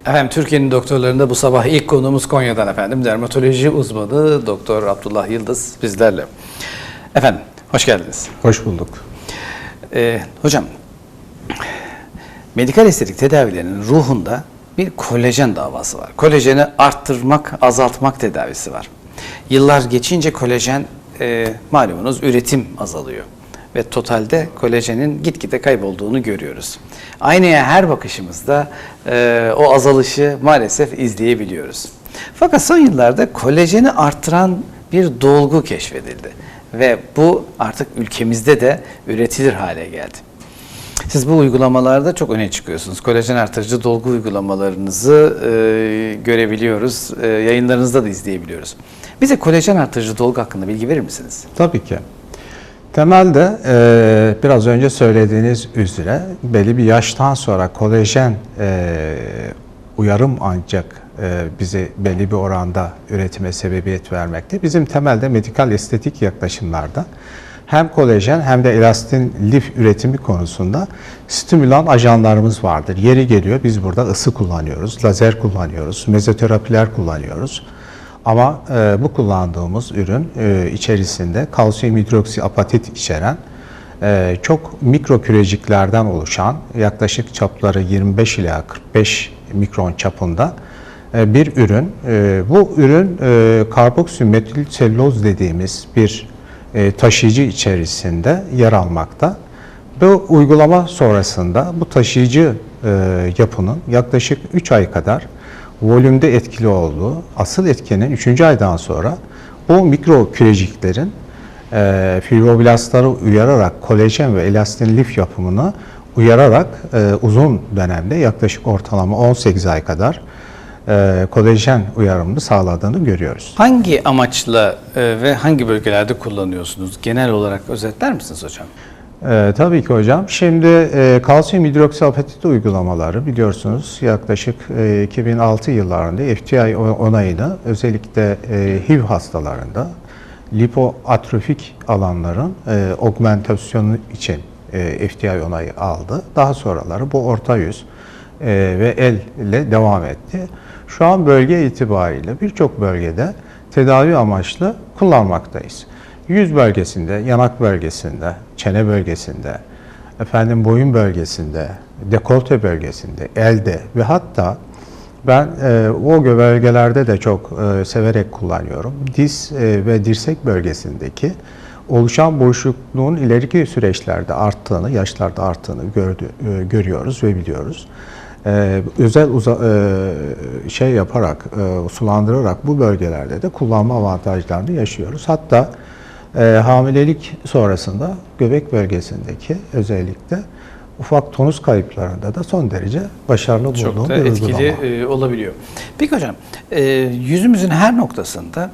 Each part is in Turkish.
Efendim Türkiye'nin doktorlarında bu sabah ilk konuğumuz Konya'dan efendim. Dermatoloji uzmanı Doktor Abdullah Yıldız bizlerle. Efendim hoş geldiniz. Hoş bulduk. Ee, hocam medikal estetik tedavilerinin ruhunda bir kolajen davası var. Kolajeni arttırmak, azaltmak tedavisi var. Yıllar geçince kolajen e, malumunuz üretim azalıyor. Ve totalde kolajenin gitgide kaybolduğunu görüyoruz. Aynaya her bakışımızda e, o azalışı maalesef izleyebiliyoruz. Fakat son yıllarda kolajeni arttıran bir dolgu keşfedildi. Ve bu artık ülkemizde de üretilir hale geldi. Siz bu uygulamalarda çok öne çıkıyorsunuz. Kolajen artırıcı dolgu uygulamalarınızı e, görebiliyoruz. E, yayınlarınızda da izleyebiliyoruz. Bize kolajen artırıcı dolgu hakkında bilgi verir misiniz? Tabii ki. Temelde e, biraz önce söylediğiniz üzere belli bir yaştan sonra kolajen e, uyarım ancak e, bizi belli bir oranda üretime sebebiyet vermekte. Bizim temelde medikal estetik yaklaşımlarda hem kolajen hem de elastin lif üretimi konusunda stimülan ajanlarımız vardır. Yeri geliyor biz burada ısı kullanıyoruz, lazer kullanıyoruz, mezoterapiler kullanıyoruz. Ama e, bu kullandığımız ürün e, içerisinde kalsiyum hidroksiapatit içeren e, çok mikro küreciklerden oluşan yaklaşık çapları 25 ila 45 mikron çapında e, bir ürün. E, bu ürün e, karboksimetil selüloz dediğimiz bir e, taşıyıcı içerisinde yer almakta. Bu uygulama sonrasında bu taşıyıcı e, yapının yaklaşık 3 ay kadar volümde etkili olduğu, asıl etkenin 3. aydan sonra bu mikro küreciklerin e, fibroblastları uyararak kolajen ve elastin lif yapımını uyararak e, uzun dönemde yaklaşık ortalama 18 ay kadar e, kolajen uyarımını sağladığını görüyoruz. Hangi amaçla e, ve hangi bölgelerde kullanıyorsunuz? Genel olarak özetler misiniz hocam? Ee, tabii ki hocam. Şimdi e, kalsiyum hidroksiapatit uygulamaları biliyorsunuz yaklaşık e, 2006 yıllarında FTI onayını özellikle e, HIV hastalarında lipoatrofik alanların e, augmentasyonu için e, FTI onayı aldı. Daha sonraları bu orta yüz e, ve el ile devam etti. Şu an bölge itibariyle birçok bölgede tedavi amaçlı kullanmaktayız. Yüz bölgesinde, yanak bölgesinde, çene bölgesinde, efendim boyun bölgesinde, dekolte bölgesinde, elde ve hatta ben e, o bölgelerde de çok e, severek kullanıyorum. Diz e, ve dirsek bölgesindeki oluşan boşlukluğun ileriki süreçlerde arttığını, yaşlarda arttığını gördü, e, görüyoruz ve biliyoruz. E, özel uza, e, şey yaparak, e, sulandırarak bu bölgelerde de kullanma avantajlarını yaşıyoruz. Hatta e, hamilelik sonrasında göbek bölgesindeki özellikle ufak tonus kayıplarında da son derece başarılı Çok bulduğum da bir etkili uygulama. e, olabiliyor. Peki hocam, e, yüzümüzün her noktasında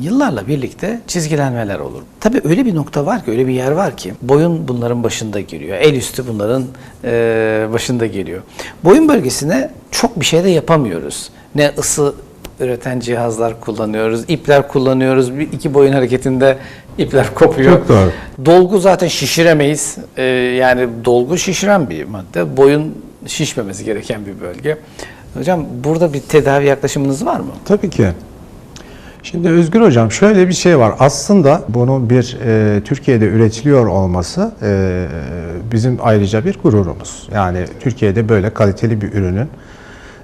yıllarla birlikte çizgilenmeler olur. Tabii öyle bir nokta var ki, öyle bir yer var ki boyun bunların başında geliyor. El üstü bunların e, başında geliyor. Boyun bölgesine çok bir şey de yapamıyoruz. Ne ısı üreten cihazlar kullanıyoruz, ipler kullanıyoruz. Bir, iki boyun hareketinde ipler kopuyor. Çok doğru. Dolgu zaten şişiremeyiz. Ee, yani dolgu şişiren bir madde. Boyun şişmemesi gereken bir bölge. Hocam burada bir tedavi yaklaşımınız var mı? Tabii ki. Şimdi Özgür Hocam şöyle bir şey var. Aslında bunun bir e, Türkiye'de üretiliyor olması e, bizim ayrıca bir gururumuz. Yani Türkiye'de böyle kaliteli bir ürünün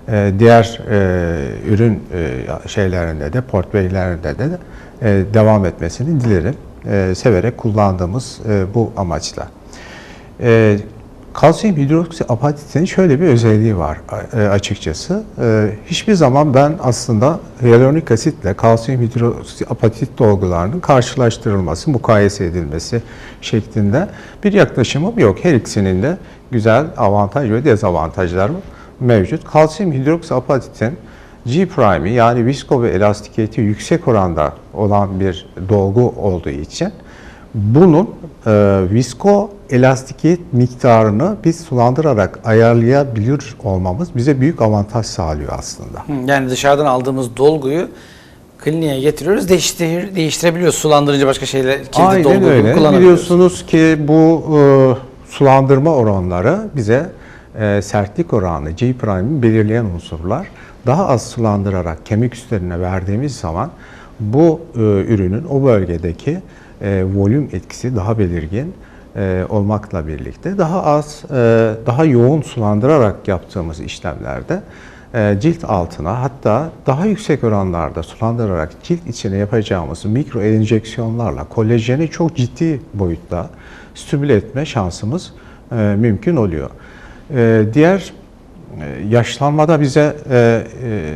e, diğer e, ürün e, şeylerinde de, portföylerinde de e, devam etmesini dilerim. Severek kullandığımız bu amaçla. Kalsiyum hidroksiapatitinin şöyle bir özelliği var açıkçası. Hiçbir zaman ben aslında hyaluronik asitle kalsiyum hidroksiapatit dolgularının karşılaştırılması, mukayese edilmesi şeklinde bir yaklaşımım yok. Her ikisinin de güzel avantaj ve dezavantajları mevcut. Kalsiyum hidroksiapatitin G prime'i yani visko ve elastikiyeti yüksek oranda olan bir dolgu olduğu için bunun e, visko elastikiyet miktarını biz sulandırarak ayarlayabilir olmamız bize büyük avantaj sağlıyor aslında. Yani dışarıdan aldığımız dolguyu kliniğe getiriyoruz, değiştir, değiştirebiliyoruz. Sulandırınca başka şeyler, Aynen dolgu öyle. kullanabiliyoruz. Biliyorsunuz ki bu e, sulandırma oranları bize e, sertlik oranı, G prime'i belirleyen unsurlar daha az sulandırarak kemik üstlerine verdiğimiz zaman bu e, ürünün o bölgedeki e, volüm etkisi daha belirgin e, olmakla birlikte daha az, daha yoğun sulandırarak yaptığımız işlemlerde cilt altına hatta daha yüksek oranlarda sulandırarak cilt içine yapacağımız mikro enjeksiyonlarla kolajeni çok ciddi boyutta stimüle etme şansımız mümkün oluyor. E, diğer yaşlanmada bize e, e,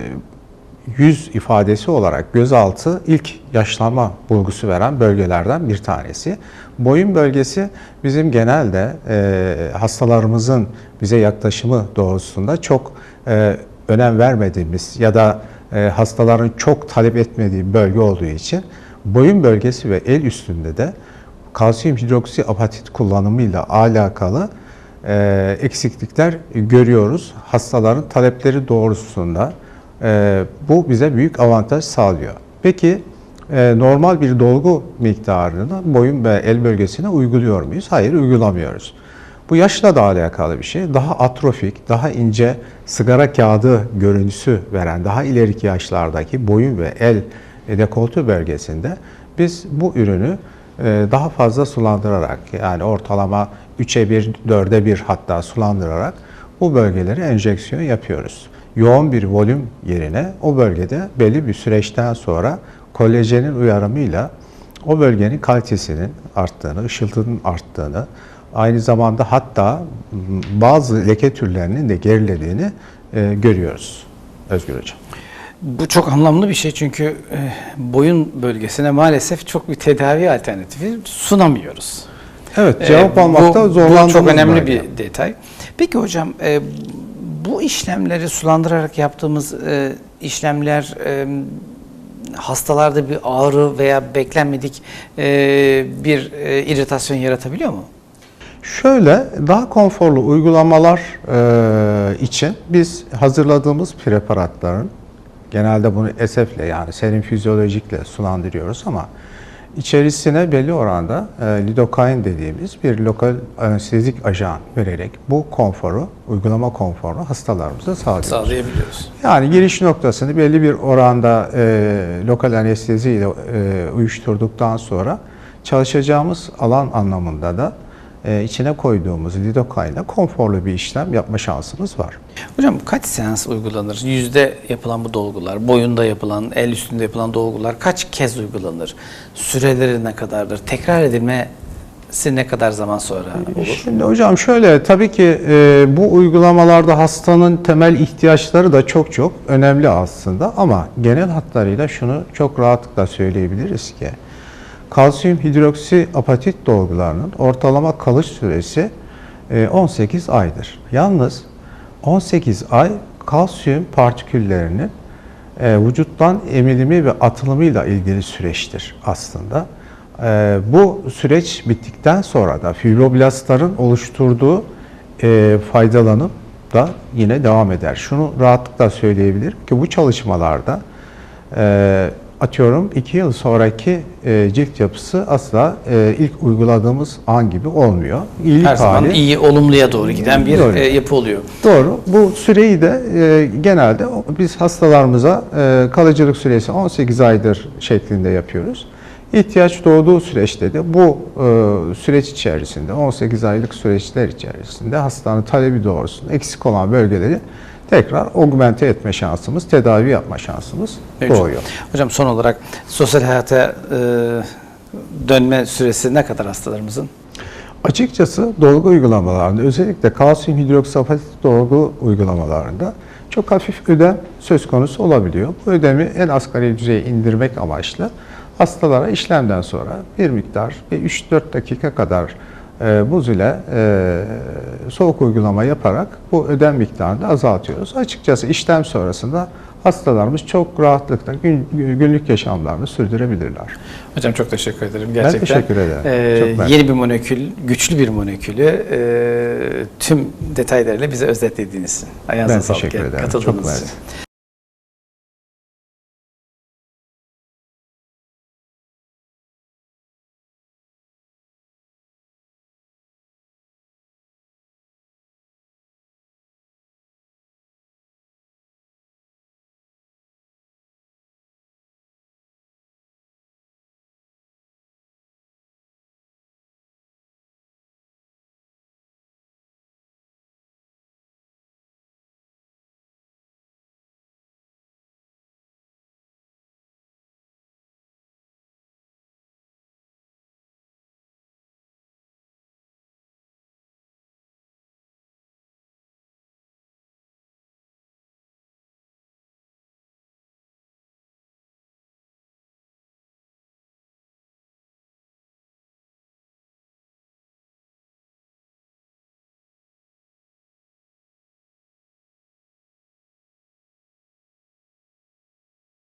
yüz ifadesi olarak gözaltı ilk yaşlanma bulgusu veren bölgelerden bir tanesi. Boyun bölgesi bizim genelde e, hastalarımızın bize yaklaşımı doğrultusunda çok e, önem vermediğimiz ya da e, hastaların çok talep etmediği bölge olduğu için boyun bölgesi ve el üstünde de kalsiyum hidroksi apatit kullanımıyla alakalı e, eksiklikler görüyoruz. Hastaların talepleri doğrultusunda e, bu bize büyük avantaj sağlıyor. Peki e, normal bir dolgu miktarını boyun ve el bölgesine uyguluyor muyuz? Hayır uygulamıyoruz. Bu yaşla da alakalı bir şey. Daha atrofik, daha ince sigara kağıdı görüntüsü veren daha ileriki yaşlardaki boyun ve el e, dekolte bölgesinde biz bu ürünü daha fazla sulandırarak yani ortalama 3'e 1, 4'e 1 hatta sulandırarak bu bölgelere enjeksiyon yapıyoruz. Yoğun bir volüm yerine o bölgede belli bir süreçten sonra kolajenin uyarımıyla o bölgenin kalitesinin arttığını, ışıltının arttığını, aynı zamanda hatta bazı leke türlerinin de gerilediğini e, görüyoruz Özgür Hocam. Bu çok anlamlı bir şey çünkü e, boyun bölgesine maalesef çok bir tedavi alternatifi sunamıyoruz. Evet, E, cevap bu- almakta bu zorlandığımız çok önemli bölge. bir detay. Peki hocam e, bu işlemleri sulandırarak yaptığımız e, işlemler e, hastalarda bir ağrı veya beklenmedik e, bir e, iritasyon yaratabiliyor mu? Şöyle daha konforlu uygulamalar e, için biz hazırladığımız preparatların genelde bunu SF'le yani serin fizyolojikle sulandırıyoruz ama içerisine belli oranda e, lidokain dediğimiz bir lokal anestezik ajan vererek bu konforu, uygulama konforunu hastalarımıza sağlıyoruz. Sağlayabiliyoruz. Yani giriş noktasını belli bir oranda e, lokal anestezi ile e, uyuşturduktan sonra çalışacağımız alan anlamında da e, içine koyduğumuz lidokainle konforlu bir işlem yapma şansımız var. Hocam kaç seans uygulanır? Yüzde yapılan bu dolgular, boyunda yapılan, el üstünde yapılan dolgular kaç kez uygulanır? Süreleri ne kadardır? Tekrar edilmesi ne kadar zaman sonra olur? Şimdi hocam şöyle tabii ki e, bu uygulamalarda hastanın temel ihtiyaçları da çok çok önemli aslında ama genel hatlarıyla şunu çok rahatlıkla söyleyebiliriz ki kalsiyum hidroksi apatit dolgularının ortalama kalış süresi e, 18 aydır. Yalnız 18 ay kalsiyum partiküllerinin e, vücuttan emilimi ve atılımıyla ilgili süreçtir aslında. E, bu süreç bittikten sonra da fibroblastların oluşturduğu e, faydalanım da yine devam eder. Şunu rahatlıkla söyleyebilirim ki bu çalışmalarda e, atıyorum 2 yıl sonraki e, cilt yapısı asla e, ilk uyguladığımız an gibi olmuyor. İyilik Her zaman hali- iyi, olumluya doğru giden bir Doğru. e, yapı oluyor. Doğru. Bu süreyi de e, genelde biz hastalarımıza e, kalıcılık süresi 18 aydır şeklinde yapıyoruz. İhtiyaç doğduğu süreçte de bu e, süreç içerisinde 18 aylık süreçler içerisinde hastanın talebi doğrusunda eksik olan bölgeleri tekrar augmente etme şansımız, tedavi yapma şansımız Mevcut. doğuyor. Hocam son olarak sosyal hayata e, dönme süresi ne kadar hastalarımızın? Açıkçası dolgu uygulamalarında özellikle kalsiyum hidroksiapatit dolgu uygulamalarında çok hafif ödem söz konusu olabiliyor. Bu ödemi en asgari düzeye indirmek amaçlı hastalara işlemden sonra bir miktar ve 3-4 dakika kadar buz ile e, soğuk uygulama yaparak bu ödem miktarını azaltıyoruz. Açıkçası işlem sonrasında hastalarımız çok rahatlıkla gün- günlük yaşamlarını sürdürebilirler. Hocam çok teşekkür ederim. Gerçekten teşekkür ederim. e, Çok yeni bir molekül, güçlü bir molekülü e, tüm detaylarıyla bize özetlediğiniz için. Ayağınıza Ben sağlık. teşekkür ederim. Katıldığınız Çok için.